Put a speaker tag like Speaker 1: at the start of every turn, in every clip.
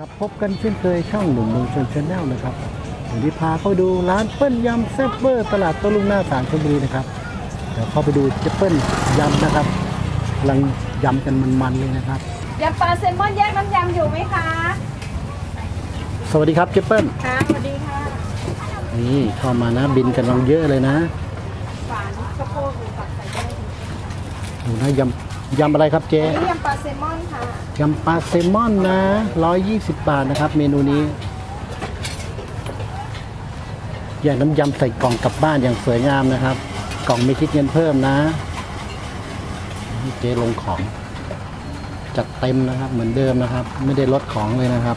Speaker 1: ครับพบกันเช่นเคยช่องหนุ่มเมืองชนชาแนลนะครับวันนี้พาเข้าดูร้านเปิ้ลยำแซ่บเบอร์ตลาดโต้ลุงหน้าสารชลบุรีนะครับเดี๋ยวเข้าไปดูเจ๊เปิ้ลยำนะครับกำลังยำกันมันๆเลยนะครับ
Speaker 2: ยำปลาแซลมอนแยกน้ำยำอยู่ไหมคะ
Speaker 1: สวัสดีครับเจ๊เปิ้ล
Speaker 2: ค่ะสวัสดีค่ะ
Speaker 1: นี่เข้ามานะบินกันลังเยอะเลยนะ
Speaker 2: ฝานสะโพกหรือฝักใส่ได้
Speaker 1: ดูนะยำ ยำอะไรครับเจ๊
Speaker 2: อันนี้ยำปลาแซลมอนค่ะ
Speaker 1: ยำปลาแซลมอนนะ120 บาทนะครับ เมนูนี้อย่างน้ำยำใส่กล่องกลับบ้านอย่างสวยงามนะครับ กล่องไม่คิดเงินเพิ่มนะนี่เจ๊ลงของจัดเต็มนะครับ เหมือนเดิมนะครับ ไม่ได้ลดของเลยนะครับ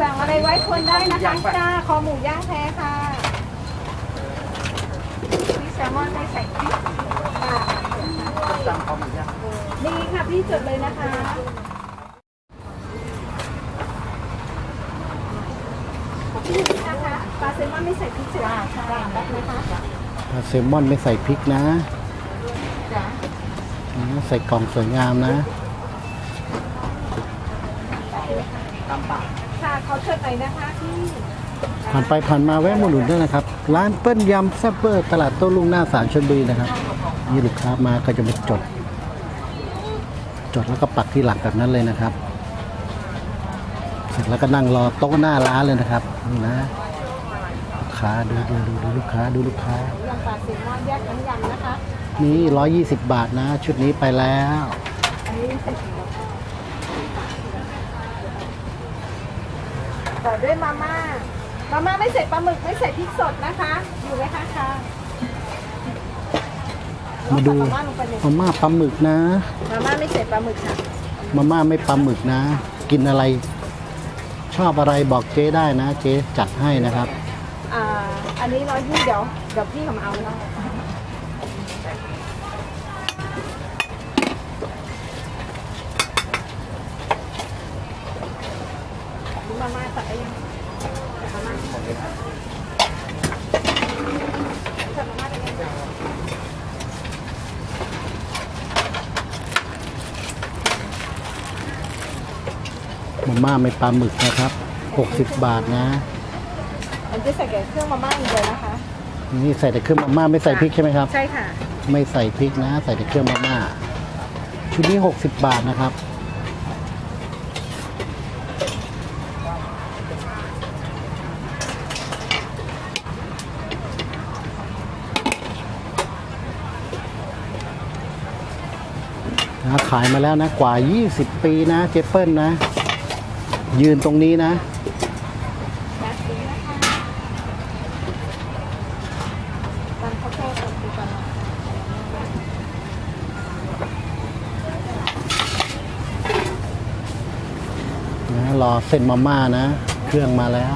Speaker 2: สั่งอะไรไว้คนได้นะคะจ้าคอหมูย่างแท้ค่ะพี่ แซลมอนไม่ใส่พริกค่ะนี่ค่ะพี่จดเลยนะคะพี่นะคะปลาแซลมอนไม่ใส่พริกจ้าค่ะแบบนะคะ
Speaker 1: ปลาแซลมอนไม่ใส่พริกนะ
Speaker 2: จ้ะ
Speaker 1: ใส่กล่องสวยงามนะ
Speaker 2: ค่ะเขาเชิญหนนะคะพี่
Speaker 1: ผ่านไปผ่านมาแวะมาหนุนได้นะครับ ร้านเปิ้ลยำแซ่บเบอร์ตลาดโต้ลุงหน้าสารชลบุรีนะครับนี่ลูกค้ามาก็จะมาจด จดแล้วก็ปักที่หลังแบบนั้นเลยนะครับ เสร็จแล้วก็นั่งรอโต๊ะหน้าร้านเลยนะครับนี่นะลูกค้าดูดูดูดูลูกค้าดูลูกค้า
Speaker 2: ยำปลาแซลมอนแยกน้ำยำนะคะ
Speaker 1: นี่ร้อยี่สิบบาทนะ ชุดนี้ไปแล้ว
Speaker 2: อันนี้ใส่ถุงแล้วค่ะต่อด้วยมาม่า มาม่าไม่ใส่ปลาหมึกไม่ใส่พริกสดนะคะ อยู่ไหมคะค่ะ
Speaker 1: มาดู
Speaker 2: มาม่าลงไปเลย
Speaker 1: มาม่าปลาหมึกนะ
Speaker 2: มาม่าไม่ใส่ปลาหมึกค่ะ
Speaker 1: มาม่าไม่ปลาหมึกนะ กินอะไร ชอบอะไรบอกเจ๊ได้นะ เจ๊จัดให้นะครับ
Speaker 2: อ่า อันนี้ร้อยยี่เดี๋ยวเดี๋ยวพี่เขามาเอาแล้วมาม่าตัดได้ยังมาม่าตัดมาม่าได้ยัง
Speaker 1: มาม่าไม่ปลาหมึกนะครับ 60 บาทนะ
Speaker 2: อันจะใส่แกงเครื่องมาม่าอย่างเดียวนะคะ
Speaker 1: นี่ใส่แต่เครื่องมาม่าไม่ใส่พริกใช่ไหมครับ
Speaker 2: ใช่ค่ะ
Speaker 1: ไม่ใส่พริกนะ ใส่แต่เครื่องมาม่า ชุดนี้ 60 บาทนะครับนะขายมาแล้วนะกว่า 20 ปีนะเจเปิลนะ ยืนตรงนี้นะ
Speaker 2: รอเส้นมาม่านะ เครื่องมาแล้
Speaker 1: ว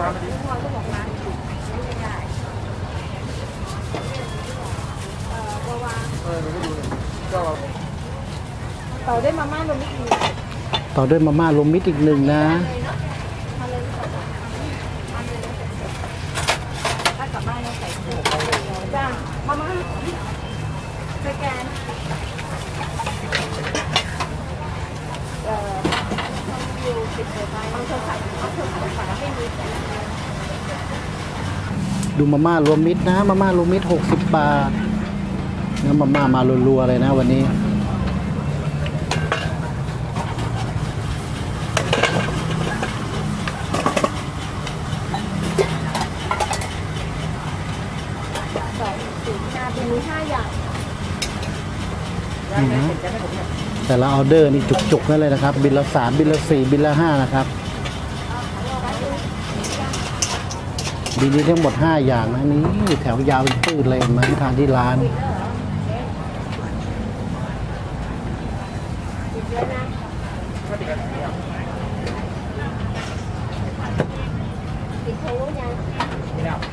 Speaker 1: ร้าม่านะเครื่องมาแล้ว
Speaker 2: ต่อด้วยมาม่ารวมมิตรอีก
Speaker 1: ต่อด้วยมาม่ารวมมิตรอีกหนึ่งนะ
Speaker 2: มาเลยถ้ากลับบ้านเราใส่ถุงจ้ามาม่าสแกนเอ่ออยู่ติดเบอร์ไปเอาโทรศัพท์เอาโทรศัพท์ฝากให้มี
Speaker 1: ดูมาม่ารวมมิตรนะมาม่ารวมมิตร60 บาทเนื้อมาม่ามารัวๆเลยนะวันนี้
Speaker 2: สองสี่ห้าเป็นมีห้าอย่าง
Speaker 1: นี่นะแต่ละออเดอร์นี่จุกๆนั่นเลยนะครับ บินละสามบินละสี่บินละห้านะครับ บินนี้ทั้งหมด5อย่างนะนี่แถวยาวเป็นปืดเลยมาทานที่ร้าน
Speaker 2: ติดโค้งยัง
Speaker 1: น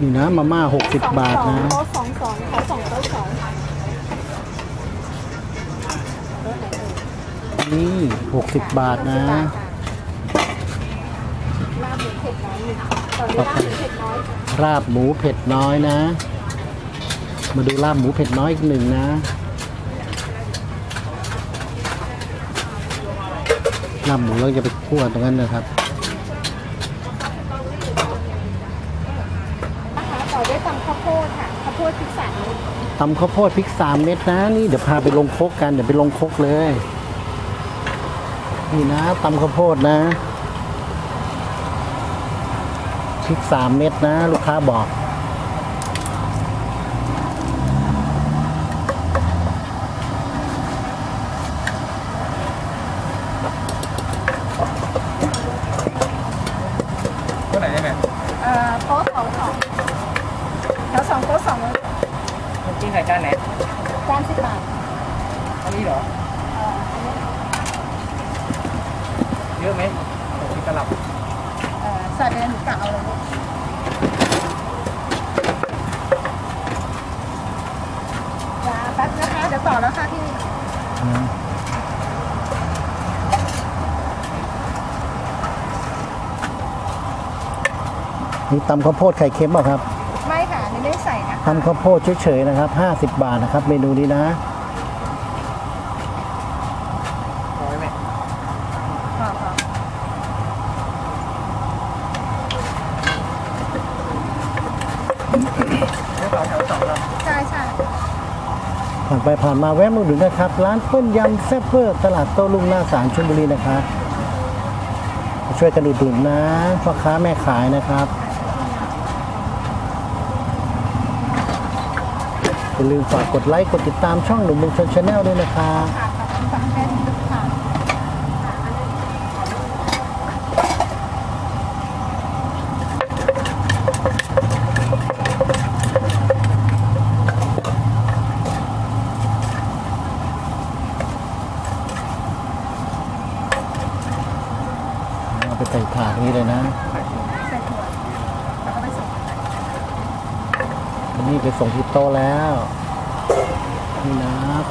Speaker 1: นี่นะมาม่า
Speaker 2: สอง
Speaker 1: 60 บาท
Speaker 2: สอง
Speaker 1: นะ
Speaker 2: โต๊ะสองสองเขาสองโต๊ะสอง
Speaker 1: นี่60 บาทนะ
Speaker 2: ลาบหมูเผ็ดน้อยหนึ่งตอนนี้ลาบหมูเผ็ดน้อย
Speaker 1: ราบหมูเผ็ดน้อยนะ มาดูราบหมูเผ็ดน้อยอีกหนึ่งนะราบหมูเราจะไปคั่วตรงนั้นนะครับ
Speaker 2: นะคะต่อด้วยตำข้าวโพดค่ะข้าวโพดพริกสามเม็ด
Speaker 1: ตำข้าวโพดพริกสามเม็ดนะนี่เดี๋ยวพาไปลงคกกันเดี๋ยวไปลงคกเลย นี่นะตำข้าวโพดนะพริกสามเม็ดนะ ลูกค้าบอก
Speaker 3: เท่าไหร่ได้ไหม
Speaker 2: เอ่อโต๊ะสองสองแถวสองโต๊ะสอง
Speaker 3: น้ำจิ้มใส่จานไหน
Speaker 2: จานสิบบาท
Speaker 3: อันนี้เหรอ
Speaker 2: เอ่ออันนี้
Speaker 3: เยอะไหมโอ้โหกระหล่ำ
Speaker 2: เอ่อใส่ไปหนูกะเอาเลยลูกจ้าแป๊บนะคะเดี๋ยวต่อแล้วค่ะพี่
Speaker 1: นี่ตำข้าวโพดไข่เค็มเปล่ะครับ
Speaker 2: ไม่ค่ะอันนี้ไม่ได้ใส่นะคะ
Speaker 1: ตำข้าวโพดเฉยๆนะครับ 50 บาทนะครับ เมนูนี้นะ
Speaker 3: พอไหมแม่
Speaker 2: พอพอ
Speaker 3: เดี๋ยวต่อแถวสองเรา
Speaker 2: ใช่ใช่
Speaker 1: ผ่านไปผ่านมาแวะมาดูนะครับ ร้านเปิ้ลยำแซ่บเวอร์ตลาดโต้รุ่งหน้าศาลชลบุรีนะครับมาช่วยกันอุดหนุนนะพ่อค้าแม่ขายนะครับ อย่าลืมฝากกดไลค์กดติดตามช่องหนุ่มเมืองชนชาแนลด้วยนะครับ
Speaker 2: ค่ะขอบคุณสั่งแค่นี้ค่ะ
Speaker 1: เอาไปใส่ถาดนี้เลยนะ
Speaker 2: ใส่ถั่วแล้วก็ไปส่ง
Speaker 1: นี่ไปส่งที่โต๊ะแล้วนี่นะ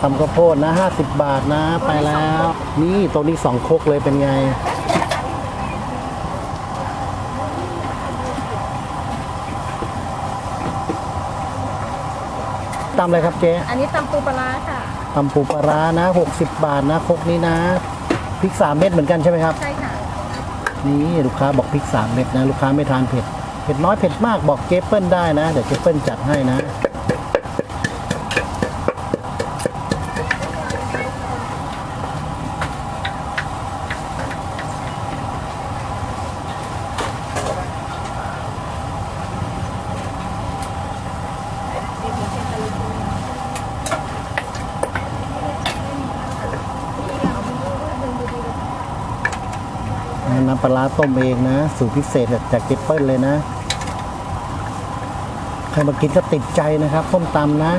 Speaker 1: ตำข้าวโพดนะ 50 บาทนะ ไปแล้ว นี่โต๊ะนี้สองครกเลยเป็นไง ตำอะไรครับเจ๊
Speaker 2: อันนี้ตำปูปลาร้าค่ะ
Speaker 1: ตำปูปลาร้านะ 60 บาทนะครกนี้นะ พริก3เม็ดเหมือนกันใช่ไหมครับ
Speaker 2: ใช่ค่ะ
Speaker 1: นี่ลูกค้าบอกพริก3เม็ดนะ ลูกค้าไม่ทานเผ็ด เผ็ดน้อยเผ็ดมากบอกเจเปิลได้นะ เดี๋ยวเจเปิลจัดให้นะ ต้มเองนะ สูตรพิเศษจากเจเปิลเลยนะ ใครมากินก็ติดใจนะครับส้มตำนะ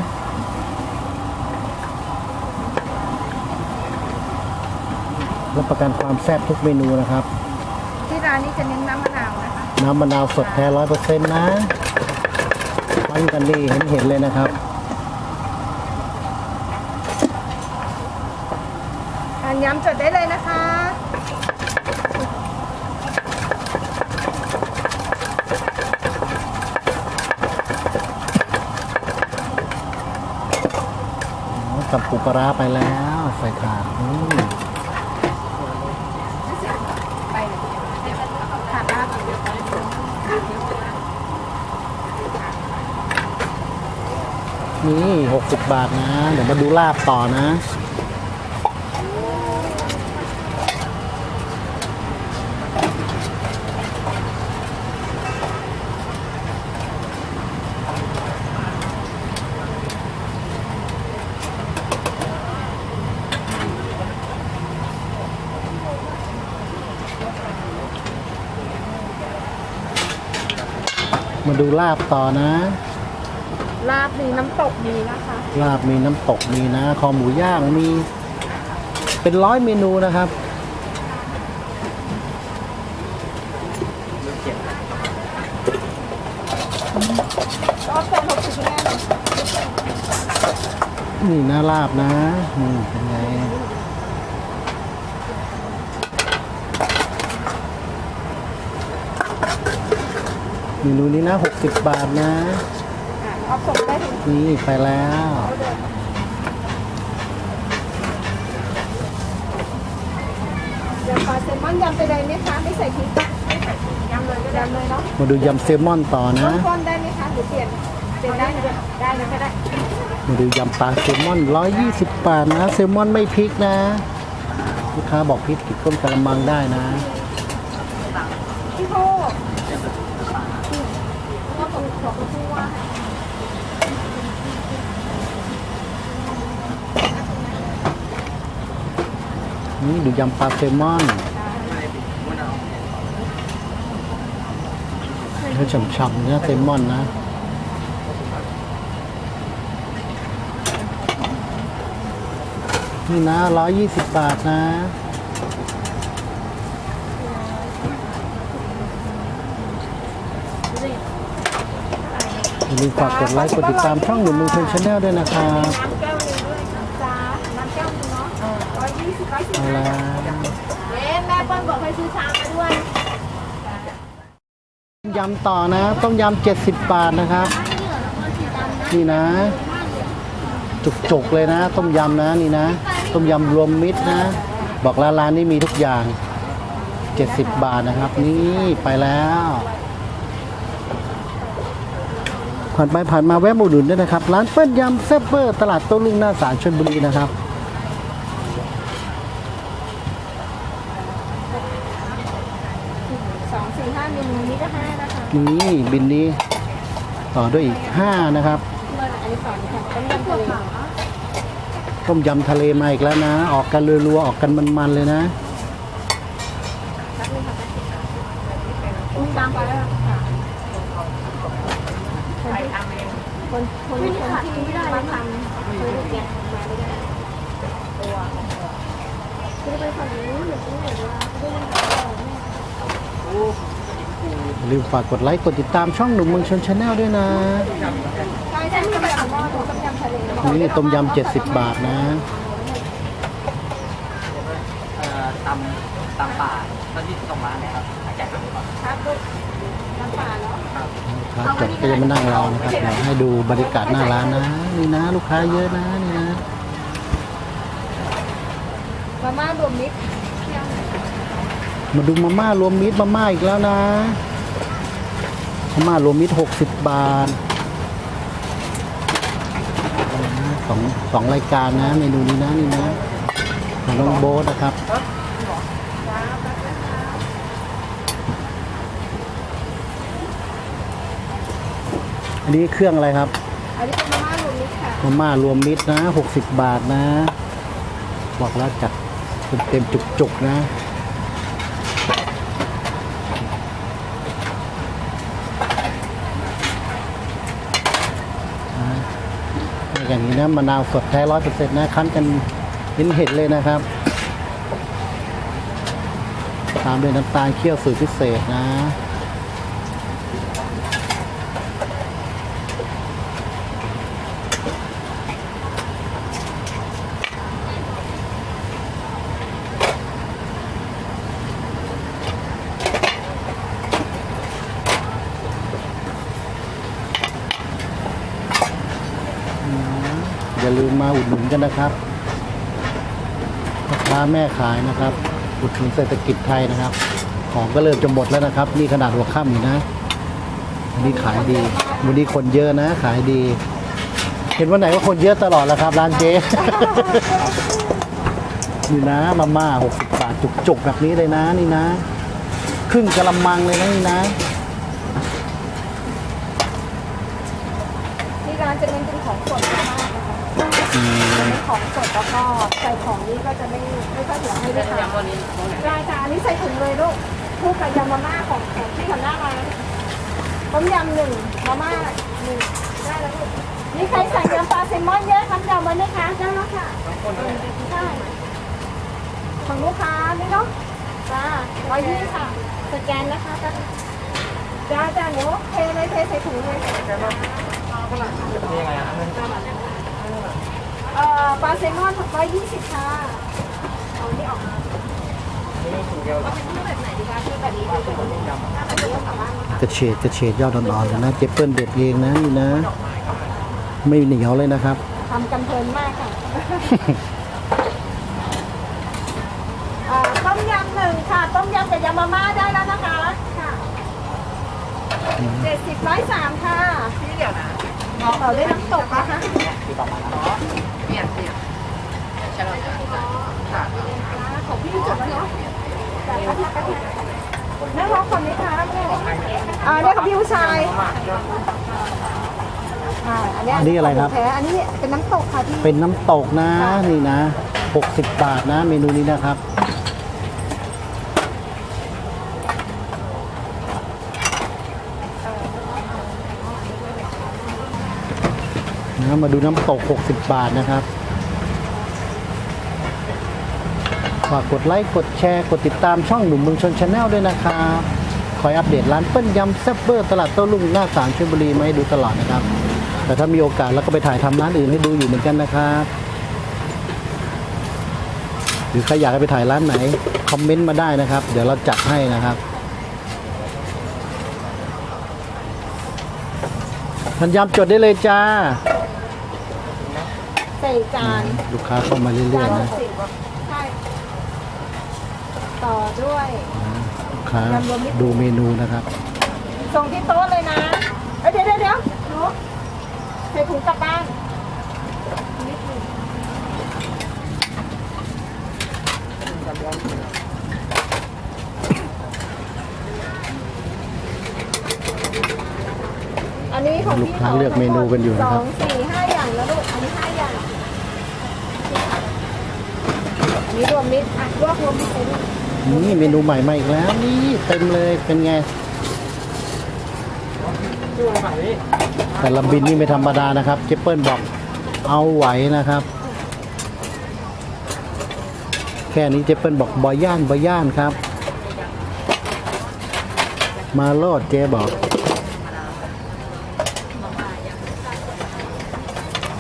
Speaker 1: รับประกันความแซ่บทุกเมนูนะครับ
Speaker 2: ที่ร้านนี้จะเน้นน้ำมะนาวนะคะ
Speaker 1: น้ำมะนาวสดแท้ร้อยเปอร์เซ็นต์นะปั้นกันดีเห็นเห็นๆเลยนะครับ
Speaker 2: ทานยำจดได้เลยนะคะ
Speaker 1: กับปูปลาไปแล้วใส่ถาดอืม
Speaker 2: ไปเลยขาดลาบ
Speaker 1: นี่60บาทนะ เดี๋ยวมาดูลาบต่อนะ ดูลาบต่อนะ
Speaker 2: ลาบมีน้ำตกมีนะคะ
Speaker 1: ลาบมีน้ำตกมีนะ คอหมูย่างมี เป็นร้อยเมนูนะครับ
Speaker 3: นี่เนี่
Speaker 1: นะลาบนะนี่เป็นไง เมนูนี้นะ 60 บาทนะ
Speaker 2: อะเอาส่งได้ถึง
Speaker 1: นี่ไปแล้ว
Speaker 2: ยำปลาแซลมอนยำไปเลยไหมคะไม่ใส่พริกปะไม่ใส่พริกยำเลยก็ได้ยำเลยเนาะ
Speaker 1: มาดูยำแซลมอนต่อนะ
Speaker 2: ก้อนๆได้ไหมคะหรือเปลี่ยนเปลี่ยนได้นะได้นะก็ได้
Speaker 1: มาดูยำปลาแซลมอน 120 บาทนะแซลมอนไม่พริกนะ ลูกค้าบอกพริกติดต้มกระมังได้นะ
Speaker 2: พี่โทษก็ผมขอบคุณว่า
Speaker 1: นี่ดูยำปลาแซลมอนเนื้อฉ่ำๆเนื้อแซลมอนนะนี่นะ120บบาทนะ อย่าลืมฝากกดไลค์ กดติดตามช่องหนุ่มมือเทนชแนลด้วยนะครับ
Speaker 2: เอา
Speaker 1: ละ
Speaker 2: เอ๊แม่เปิ้ลบอกให้ซื้อชามมาด้วย
Speaker 1: ยำต่อนะต้มยำ70บบาทนะครับ นี่นะ จุกๆเลยนะ ต้มยำนะนี่นะ ต้มยำรวมมิตรนะ บอกแล้วร้านนี้มีทุกอย่าง70บบาทนะครับ นี่ไปแล้วผ่านไปผ่านมาแวะมาอุดหนุนด้วยนะครับ ร้านเปิ้ลยำแซ่บเบอร์ ตลาดโต้รุ่งหน้าศาลชลบุรีนะครับ
Speaker 2: สองสี่ห้าเมนูนี้ก็ห้า นี่
Speaker 1: บินนี้ ต่อด้วยอีก5นะครับ
Speaker 2: ต้มยำทะเล
Speaker 1: มาอีกแล้วนะ ออกกันรัวๆออกกันมันๆเลยนะ
Speaker 2: อุ้มตามไปแล้วค่ะครทำคนคนที่มาทำคือลูกแกมาไม่ได้ตัวคือไปฝั่งนู้นหรือที่ไหนวะ
Speaker 1: อย่าลืมฝากกดไลค์ กดติดตามช่องหนุ่มเมืองชนชาแนลด้วยนะ
Speaker 2: ใช่ใช่ต้มยำเล
Speaker 1: นี่ต้มยำ70 บาทนะ
Speaker 3: ตำตำป่าตอนที่ส่งร้านนะครับแจกไปก่อน
Speaker 2: ครับลูกน้ำปลาเนาะ
Speaker 1: ครับจดก็ยังมานั่งรอนะครับเดี๋ยวให้ดูบรรยากาศหน้าร้านนะนี่นะ ลูกค้าเยอะนะนี่นะ
Speaker 2: มาม่ารวมมิตร
Speaker 1: มาดูมาม่ารวมมิตรมาม่าอีกแล้วนะ มาม่ารวมมิตร60บาทสองสองรายการนะเมนูนี้นะนี่นะของน้องโบ๊ทนะครับอันนี้เครื่องอะไรครับ
Speaker 2: อันนี้เป็นมาม่ารวมมิตรค่ะ
Speaker 1: มาม่ารวมมิตรนะ60บาทนะ บอกแล้วจัดเต็มๆจุกๆนะ อย่างนี้นะมะนาวสดแท้ร้อยเปอร์เซ็นต์นะคั้นกันเห็นเห็นเลยนะครับ ตามด้วยน้ำตาลเคี่ยวสูตรพิเศษนะ มาอุดหนุนกันนะครับพ่อค้าแม่ขายนะครับ อุดหนุนเศรษฐกิจไทยนะครับ ของก็เริ่มจะหมดแล้วนะครับ นี่ขนาดหัวค่ำอยู่นะวันนี้ขายดี วันนี้คนเยอะนะ ขายดี เห็นวันไหนว่าคนเยอะตลอดแล้วครับ ร้านเจ๊นี่นะมาม่า60บบาทจุกๆแบบนี้เลยนะ นี่นะ ครึ่งกะละมังเลยนะนี่นะ
Speaker 2: ที่ร้านจะเน้นเป็นของสดมากนะคะ ของสดแล้วก็ใส่ของนี้ก็จะไม่ไม่ค่อยเหลือให้ลูกค้า
Speaker 3: ยำวันนี้ตรงไหน
Speaker 2: ได้ค่ะอันนี้ใส่ถุงเลยลูกคู่กับยำมาม่าของของที่ทำหน้าร้านต้มยำหนึ่งมาม่าหนึ่งได้แล้วลูกนี่ใครสั่งยำปลาแซลมอนเยอะทำยำไว้ไหมคะได้แล้วค่ะ
Speaker 3: ต้องคนเลย
Speaker 2: ใช่ของลูกค้านี่เนาะจ้าร้อยยี่ค่ะ สแกนนะคะจ้าจ้าจ้าหนูเทเลยเทใส่ถุงเลย
Speaker 3: นี่ยังไงอะ เงิน
Speaker 2: เอาปลาแซลมอนร้อยยี่สิบค่ะเอานี่ออกมา
Speaker 3: นี่ถุงเดียว
Speaker 2: เอาเป็นรูปแบบไหนดีคะคือแบบนี้คือแบบนี้ถ้าแบบนี้ก็สามารถ
Speaker 1: กระเฉดกระเฉดยอดอ่อนๆเลยนะเจเปิ้ลเด็ดเองนะนี่นะ ไม่เหนียวเลยนะครับ
Speaker 2: ทำกันเพลินมากค่ะอ่าต้มยำหนึ่งค่ะ ต้มยำกับยำมาม่าได้แล้วนะคะค่ะเจ็ดสิบร้อยสามค่ะพี่เดี๋ยวนะต่อด้วยน้ำตกนะคะ
Speaker 3: คือต่อมา แล้ว
Speaker 2: อ่าของพี่จดแล้วเนาะแต่กรอก่อนไหมคะแม่อ่าเนี่ยของพี่ผู้ชายอ่าอันเนี้ย
Speaker 1: อันนี้อะไรครับ
Speaker 2: แท้อันนี้เป็นน้ำตกค่ะพี่
Speaker 1: เป็นน้ำตกนะนี่นะ 60 บาทนะเมนูนี้นะครับ นะมาดูน้ำตก 60 บาทนะครับฝากกดไลค์ กดแชร์ กดติดตามช่องหนุ่มเมืองชนชาแนลด้วยนะครับคอยอัปเดตร้านเปิ้ลยำแซ่บเบอร์ตลาดโต้รุ่งหน้าสารชลบุรีมาให้ดูตลอดนะครับ แต่ถ้ามีโอกาสแล้วก็ไปถ่ายทำร้านอื่นให้ดูอยู่เหมือนกันนะครับหรือใครอยากไปถ่ายร้านไหน คอมเมนต์มาได้นะครับ เดี๋ยวเราจัดให้นะครับทันยำจดได้เลยจ้า
Speaker 2: จาน
Speaker 1: ลูกค้าเข้ามาเรื่
Speaker 2: จา
Speaker 1: อย
Speaker 2: น
Speaker 1: ๆ
Speaker 2: ละ
Speaker 1: นะ
Speaker 2: สิบใช่ ต่อด้วย
Speaker 1: ลูกค้าดูเมนูนะครับ
Speaker 2: ส่งที่โต๊ะเลยนะ เอ้ยเดี๋ยวเดี๋ยวเดี๋ยวหนูใส่ถุงกลับบ้านนิดหนึงอันนี้ของ
Speaker 1: ลูก
Speaker 2: พี่
Speaker 1: ค้าเลือกเมนูกันอยู่นะครับ
Speaker 2: สองสี่ห้าอย่างแล้วลูก อันนี้ห้าอย่าง นี่รวมมิตรอะลวกรวมมิตร
Speaker 1: นี่เมนูใหม่มาอีกแล้ว นี่เต็มเลยเป็นไงแต่ละบินนี่ไม่ธรรมดานะครับเจเปิลบอกเอาไหวนะครับ แค่นี้เจเปิลบอกบอย่านบอย่านครับ มาโลดเจบอก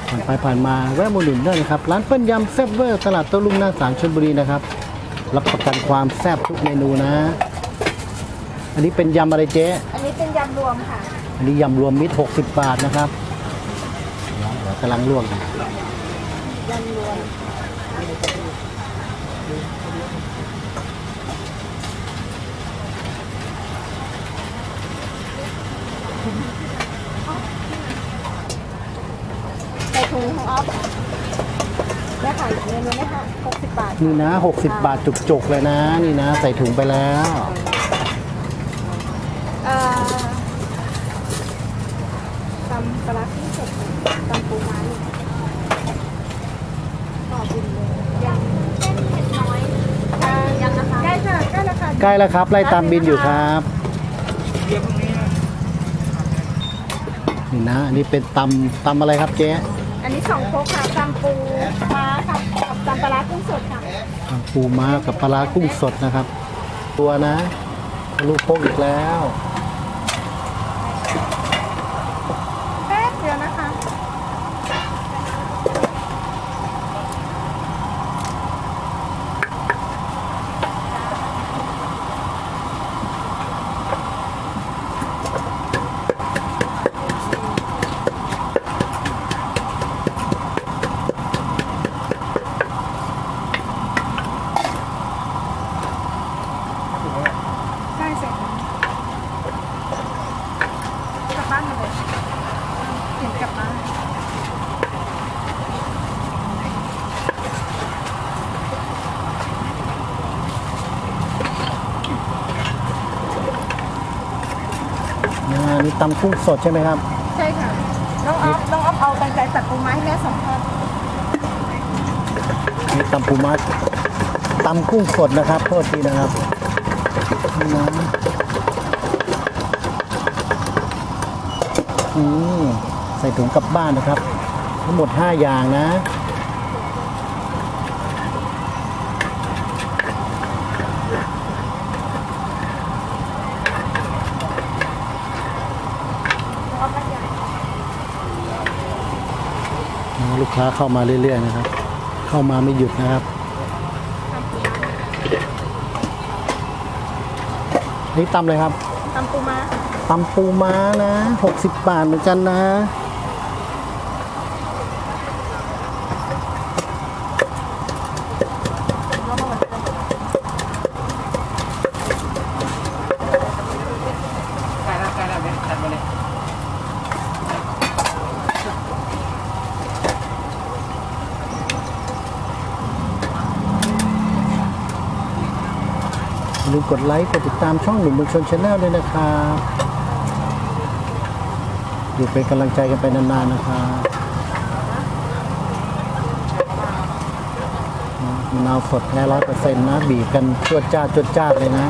Speaker 1: ผ่านไปผ่านมาแวะมาหนุนได้นะครับ ร้านเปิ้ลยำแซ่บเวอร์ตลาดโต้รุ่งหน้าสารชลบุรีนะครับ รับประกันความแซ่บทุกเมนูนะ อันนี้เป็นยำอะไรเจ๊
Speaker 2: อันนี้เป็นยำรวมค่ะ
Speaker 1: อันนี้ยำรวมมิตร60 บาทนะครับเดี๋ยวเดี๋ยวกำลังลวกอยู่
Speaker 2: ยำรวม ใส่ถุงของออฟได้ค่ะเมนูนี้ค่ะ60บาท
Speaker 1: นี่นะ 60 บาทจุกๆเลยนะ นี่นะ ใส่ถุงไปแล้ว
Speaker 2: เอ่อตำปลาร้าที่สดตำปูม้าเนี่ยต่อบินเลยยำเส้นเผ็ดน้อยอ่ายำนะคะได้ค่ะได้แล้วค่ะ
Speaker 1: ใกล้แล้วครับ ไล่ตามบินอยู่ครับ นี่นะ อันนี้เป็นตำตำอะไรครับเจ๊
Speaker 2: อันนี้สองโคกค่ะตำปูม้ากับกับตำปลาร้ากุ้งสดค่ะ
Speaker 1: ตำปูม้ากับปลาร้ากุ้งสดนะครับ ตัวนะลูกโคกอีกแล้ว
Speaker 2: แป๊บเดียวนะคะ ใช่เสร็จกลับบ้านมาเลยเห็นกลับบ้าน
Speaker 1: นะอันนี่ตำกุ้งสดใช่ไหมครับ
Speaker 2: ใช่ค่ะน้องออฟน้องออฟเอากันไกรตัดปูไม้ให้แม่สองท่อน
Speaker 1: นี่ตำปูม้าตำกุ้งสดนะครับโทษทีนะครับนี่นะอืมใส่ถุงกลับบ้านนะครับ ทั้งหมด 5 อย่างนะ
Speaker 2: น้องออฟกันใหญ่
Speaker 1: ลูกค้าเข้ามาเรื่อยๆนะครับ เข้ามาไม่หยุดนะครับนี่ตำเลยครับ
Speaker 2: ตำปูม้า
Speaker 1: ตำปูม้านะ 60 บาทเหมือนกันนะ
Speaker 3: ใกล้แล้วใกล้แล้วเว็บจัดมาเลย
Speaker 1: อย่าลืม กดไลค์ กดติดตามช่องหนุ่มเมืองชนชาแนลด้วยนะครับอยู่เป็นกำลังใจกันไปนานๆนะครับมะนาวสดแท้ร้อยเปอร์เซ็นต์นะ บีบกันจวดจ้าจวดจ้าเลยนะ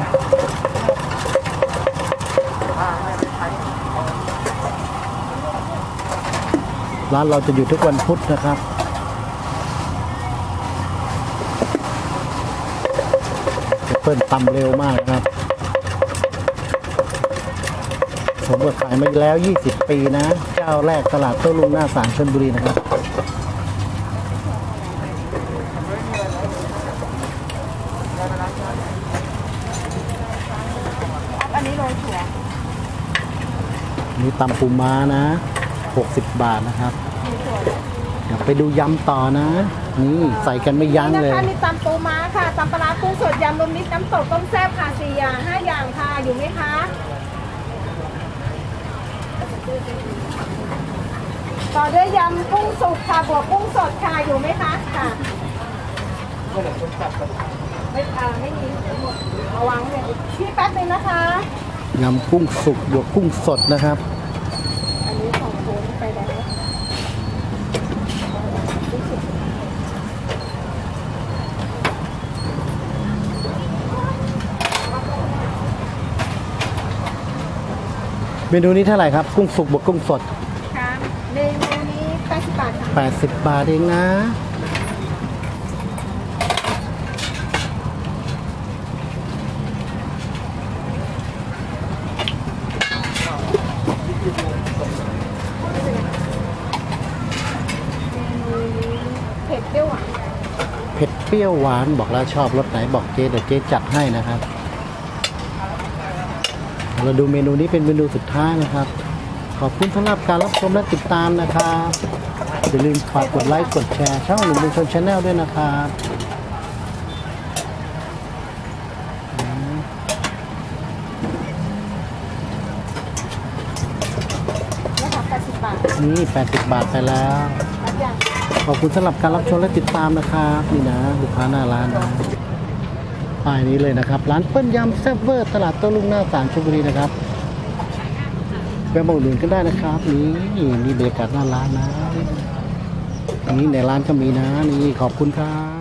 Speaker 1: ร้านเราจะอยู่ทุกวันพุธนะครับ เปิ้ลตำเร็วมากนะครับ ผมก็ขายมาแล้ว 20 ปีนะ เจ้าแรกตลาดโต้ลุงหน้าสารชนบุรีนะครับ
Speaker 2: อันนี้โรยถั่ว
Speaker 1: นี่ตำปูม้านะ 60 บาทนะครับ
Speaker 2: มีถั่ว
Speaker 1: เดี๋ยวไปดูยำต่อนะ นี่ใส่กันไม่ยั้ง
Speaker 2: นี่
Speaker 1: เล
Speaker 2: นะ
Speaker 1: ย
Speaker 2: คะมีตำปูม้าค่ะตำปลาร้ากุ้งสดยำรวมมิตรน้ำตกต้มแซ่บค่ะสี่อย่างห้าอย่างค่ะอยู่ไหมคะต่อด้วยยำกุ้งสุกค่ะบวกกุ้งสดค่ะอยู่ไหมคะค่ะไม่อ่าไม่มีหมดเอาวางไว้เลยพี่แป๊บนึงนะคะ
Speaker 1: ยำกุ้งสุกบวกกุ้งสดนะครับ
Speaker 2: อันนี้ของโคนไปแล้ว
Speaker 1: เมนูนี้เท่าไหร่ครับ กุ้งสุกบวกกุ้งสด
Speaker 2: ค่ะเมนูนี้80บาทค่ะ
Speaker 1: 80 บาทเองนะ
Speaker 2: เผ็ดเปรี้ยวหวาน
Speaker 1: เผ็ดเปรี้ยวหวานบอกแล้วชอบรสไหนบอกเจ๊เดี๋ยวเจ๊จัดให้นะครับ เราดูเมนูนี้เป็นเมนูสุดท้ายนะครับ ขอบคุณสำหรับการรับชมและติดตามนะครับอย่าลืมฝากกดไลค์กดแชร์ช่องหนุ่มบุญชนชาแนลด้วยนะครับ
Speaker 2: นะคะ80บาท
Speaker 1: นี่ 80 บาทไปแล้ว
Speaker 2: รับอย่าง
Speaker 1: ขอบคุณสำหรับการรับชมและติดตามนะครับ นี่นะ ลูกค้าหน้าร้านนะ ป้ายนี้เลยนะครับ ร้านเปิ้ลยำแซ่บเวอร์ตลาดโต้ลุงหน้าสารชลบุรีนะครับแวะมาอุดหนุนกันได้นะครับ นี่นี่บรรยากาศหน้าร้านนะนี่ในร้านก็มีนะ นี่ขอบคุณครับ